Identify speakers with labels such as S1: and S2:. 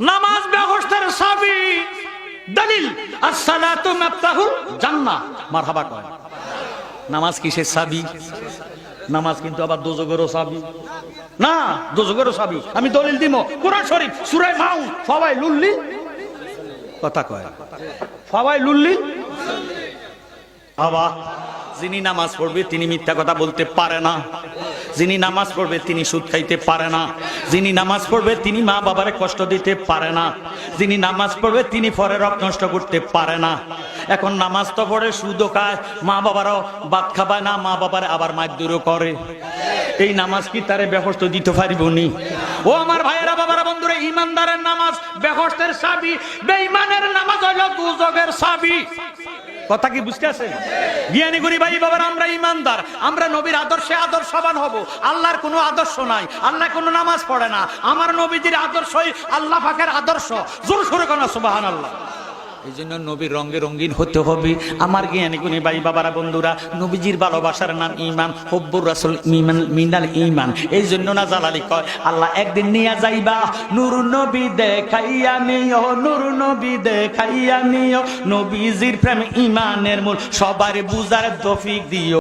S1: নামাজ ব্যবস্থার সাবি দলিল। আসসালাতু মাফতাহুল জান্নাহ। মারহাবা কয়। নামাজ কিসের সাবি? নামাজ কিন্তু আবার দোজগেরও সাবি। না দোজগেরও সাবি। আমি দলিল দিব। কোরআন শরীফ, সূরা মাউন সবাই লুল্লি। কথা কয়। সবাই লুল্লি। বাবা যিনি নামাজ পড়বে তিনি মিথ্যা কথা বলতে পারে না। যিনি নামাজ পড়বে তিনি সুদ খাইতে পারে না। যিনি নামাজ পড়বে তিনি মা বাবারে কষ্ট দিতে পারে না। যিনি নামাজ পড়বে তিনি পরের রক নষ্ট করতে পারে না। এখন নামাজ তো পড়ে, সুদও খায়, মা বাবারও বাদ খাবায় না, মা বাবার আবার মারদুরও করে। এই নামাজ কি তারে ব্যবস্থা দিতে পারিব নি? ও আমার ভাইয়েরা, বাবারা, বন্ধুরা, ইমানদারের নামাজ ব্যবস্থার সাবি, বেঈমানের নামাজ হইল দুজগের সাবি। কথা কি বুঝতে আছেন জ্ঞানী গুরি ভাই বাবার, আমরা ইমানদার, আমরা নবীর আদর্শে আদর্শবান হব। আল্লাহর কোনো আদর্শ নাই আল্লাহ কোনো নামাজ পড়ে না। আমার নবীজির আদর্শই আল্লাহ পাকের আদর্শ। জোর সুরে কোন সুবাহান আল্লাহ এই জন্য নবীর রঙে রঙিন হতে হবে। আমার জ্ঞানী ভাই বাবারা, বন্ধুরা, নবীজির ভালোবাসার নাম ইমান হব্বুর রাসুল ইমান মিনাল ইমান এই জন্য না জালালি কয়, আল্লাহ একদিন নিয়ে যাইবা। নূর নবী দেখাইয়া নিও, নূর নবী দেখাইয়া নিও। নবীজির প্রেম ইমানের মূল, সবার বুজার তফিক দিও।